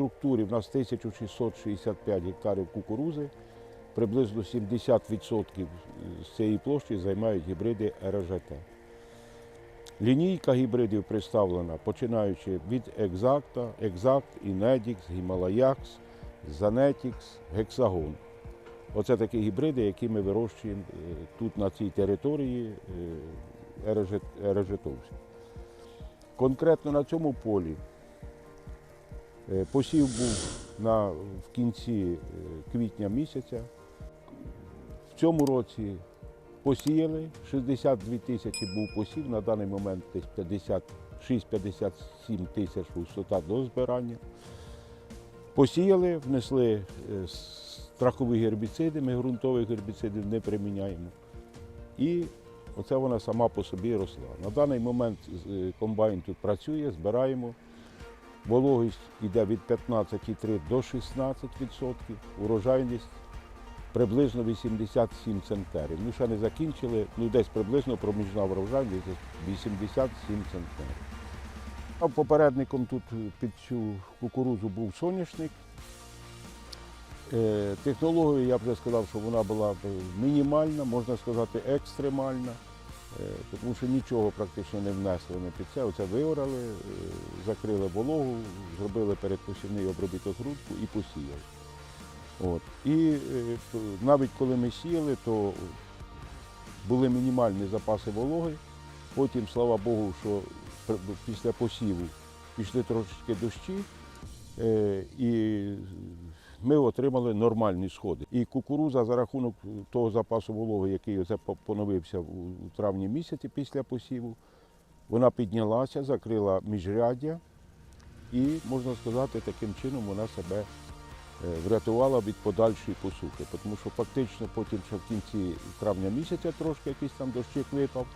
структурі в нас 1665 гектарів кукурузи, приблизно 70% з цієї площі займають гібриди РЖТ. Лінійка гібридів представлена, починаючи від Екзакта, Екзакт, Інедікс, Гімалаякс, Занетікс, Гексагон. Оце такі гібриди, які ми вирощуємо е, тут на цій території е, РЖТовській. Конкретно на цьому полі посів був на, в кінці е, квітня місяця. В цьому році посіяли 62 тисячі був посів, на даний момент десь 56-57 тисяч висота до збирання. Посіяли, внесли е, страхові гербіциди, ми ґрунтових гербіцидів не приміняємо. І оце вона сама по собі росла. На даний момент е, комбайн тут працює, збираємо. Вологість йде від 15,3 до 16%, урожайність приблизно 87 центнерів. Ну, ще не закінчили, ну десь приблизно проміжна врожайність 87 центнерів. А попередником тут під цю кукурузу був соняшник. Е, Технологія, я вже сказав, що вона була мінімальна, можна сказати, екстремальна, тому що нічого практично не внесли ми під це. Оце виорали, е, закрили вологу, зробили передпосівний обробіток грудку і посіяли. От. І е, навіть коли ми сіяли, то були мінімальні запаси вологи. Потім, слава Богу, що після посіву пішли трошечки дощі, е, і ми отримали нормальні сходи. І кукуруза за рахунок того запасу вологи, який поновився у травні місяці після посіву, вона піднялася, закрила міжряддя і, можна сказати, таким чином вона себе е, врятувала від подальшої посухи. Тому що фактично потім ще в кінці травня місяця трошки якийсь там дощик випав,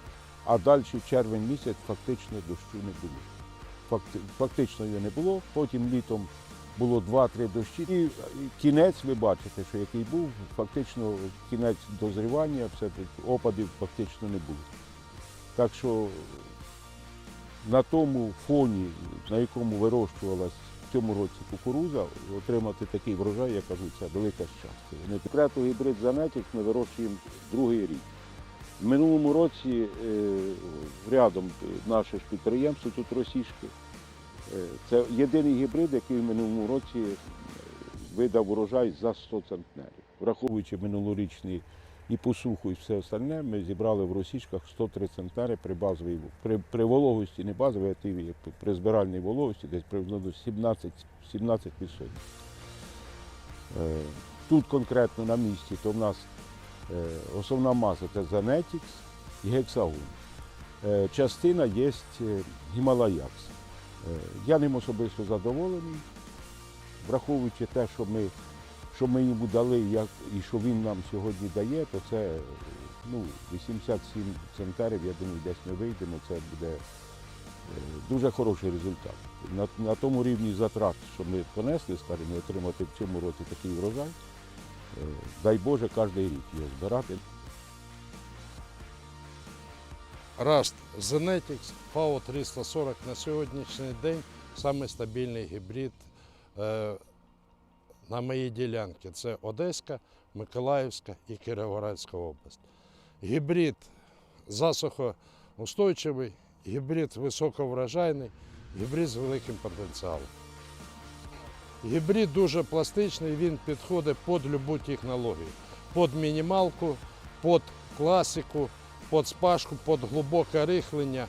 а далі червень місяць фактично дощу не було. Фактично його не було. Потім літом було 2-3 дощі. І кінець, ви бачите, що який був, фактично кінець дозрівання, все опадів фактично не було. Так що на тому фоні, на якому вирощувалась в цьому році кукуруза, отримати такий врожай, я кажу, це велике щастя. Вони гібрид Занетікс ми вирощуємо другий рік. В минулому році е, рядом наше ж підприємство, тут російське. Е, Це єдиний гібрид, який в минулому році е, видав урожай за 100 центнерів. Враховуючи минулорічний і посуху, і все остальне, ми зібрали в російськах 103 центнери при базовій при, при вологості, не базовій, а тій, при збиральній вологості, десь приблизно до 17, 17 Е, Тут конкретно на місці, то в нас основна маса це Занетікс і гексагон. Частина є Гімалаякс. Е, Я ним особисто задоволений, враховуючи те, що ми, що ми йому дали як, і що він нам сьогодні дає, то це ну, 87 центнерів, я думаю, десь ми вийдемо, це буде е, дуже хороший результат. На, на тому рівні затрат, що ми понесли, скажімо, отримати в цьому році такий врожай, е, дай Боже, кожен рік його збирати. Раст Zenetics FAO 340 на сьогоднішній день самий стабільний гібрид е, на моїй ділянці. Це Одеська, Миколаївська і Кіровоградська область. Гібрид засухоустойчивий, гібрид високоврожайний, гібрид з великим потенціалом. Гібрид дуже пластичний, він підходить під любу технологію. Під мінімалку, під класику, під спашку, під глибоке рихлення.